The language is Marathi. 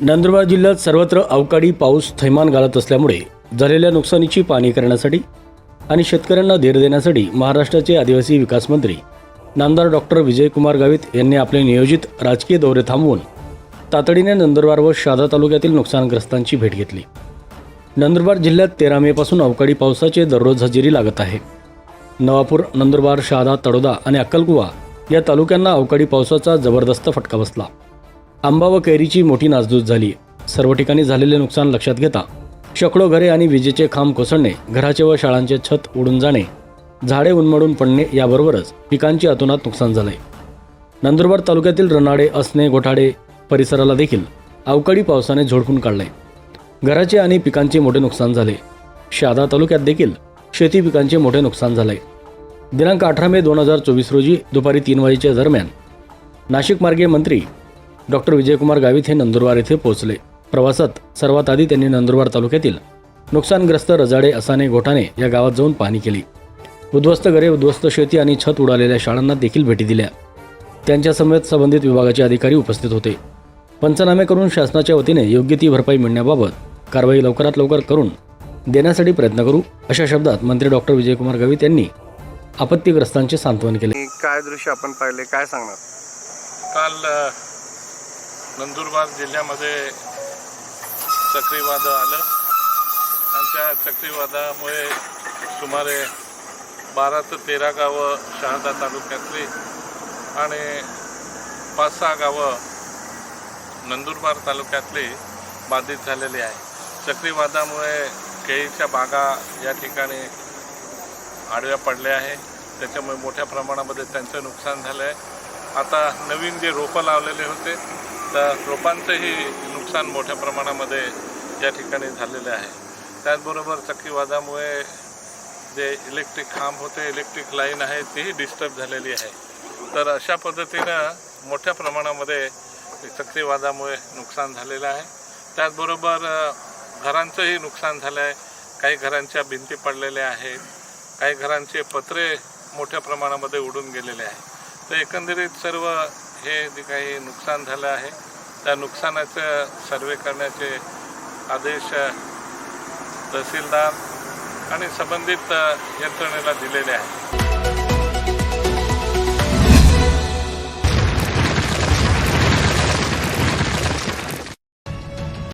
नंदुरबार जिल्ह्यात सर्वत्र अवकाळी पाऊस थैमान घालत असल्यामुळे झालेल्या नुकसानीची पाहणी करण्यासाठी आणि शेतकऱ्यांना धीर देण्यासाठी महाराष्ट्राचे आदिवासी विकास मंत्री नामदार डॉक्टर विजयकुमार गावित यांनी आपले नियोजित राजकीय दौरे थांबवून तातडीने नंदुरबार व शहादा तालुक्यातील नुकसानग्रस्तांची भेट घेतली. नंदुरबार जिल्ह्यात तेरा मेपासून अवकाळी पावसाचे दररोज हजेरी लागत आहे. नवापूर नंदुरबार शहादा तडोदा आणि अक्कलकुवा या तालुक्यांना अवकाळी पावसाचा जबरदस्त फटका बसला. आंबा व कैरीची मोठी नासधूस झाली. सर्व ठिकाणी झालेले नुकसान लक्षात घेता शेकडो घरे आणि विजेचे खांब कोसळणे घराचे व शाळांचे छत उडून जाणे झाडे उन्मळून पडणे याबरोबरच पिकांची अतोनात नुकसान झाले नंदुरबार तालुक्यातील रनाडे असणे गोठाडे परिसराला देखील अवकाळी पावसाने झोडपून काढले घराचे आणि पिकांचे मोठे नुकसान झाले. शहादा तालुक्यात देखील शेती पिकांचे मोठे नुकसान झाले दिनांक अठरा मे दोन हजार चोवीस रोजी दुपारी तीन वाजेच्या दरम्यान नाशिक मार्गे मंत्री डॉक्टर विजयकुमार गावित हे नंदुरबार येथे पोहोचले. प्रवासात सर्वात आधी त्यांनी नंदुरबार तालुक्यातील नुकसानग्रस्त रजाडे असाने गोठाणे या गावात जाऊन पाहणी केली. उद्ध्वस्त घरे उद्ध्वस्त शेती आणि छत उडालेल्या शाळांना देखील भेटी दिल्या. त्यांच्या समेत संबंधित विभागाचे अधिकारी उपस्थित होते. पंचनामे करून शासनाच्या वतीने योग्य ती भरपाई मिळण्याबाबत कारवाई लवकरात लवकर करून देण्यासाठी प्रयत्न करू अशा शब्दात मंत्री डॉक्टर विजयकुमार गावित यांनी आपत्तीग्रस्तांचे सांत्वन केले. काय दृश्य आपण पाहिले? काय सांगणार? काल नंदुरबार जिल्ह्यामध्ये चक्रीवादळ आलं. आणि त्या चक्रीवादळामुळे सुमारे बारा ते तेरा गावं शहादा तालुक्यातली आणि पाच सहा गावं नंदुरबार तालुक्यातली बाधित झालेली आहे. चक्रीवादळामुळे केळीच्या बागा या ठिकाणी आडव्या पडल्या आहे. त्याच्यामुळे मोठ्या प्रमाणामध्ये त्यांचं नुकसान झालं आहे आता नवीन जे रोपं लावलेले होते तर रोपांचंही नुकसान मोठ्या प्रमाणामध्ये या ठिकाणी झालेलं आहे. त्याचबरोबर चक्रीवादामुळे जे इलेक्ट्रिक खांब होते इलेक्ट्रिक लाईन आहे तीही डिस्टर्ब झालेली आहे. तर अशा पद्धतीनं मोठ्या प्रमाणामध्ये चक्रीवादामुळे नुकसान झालेलं आहे. त्याचबरोबर घरांचंही नुकसान झालं आहे काही घरांच्या भिंती पडलेल्या आहेत. काही घरांचे पत्रे मोठ्या प्रमाणामध्ये उडून गेलेले आहे तर एकंदरीत सर्व हे जे काही नुकसान झालं आहे त्या नुकसानाचं सर्वे करण्याचे आदेश तहसीलदार आणि संबंधित यंत्रणेला दिलेले आहेत.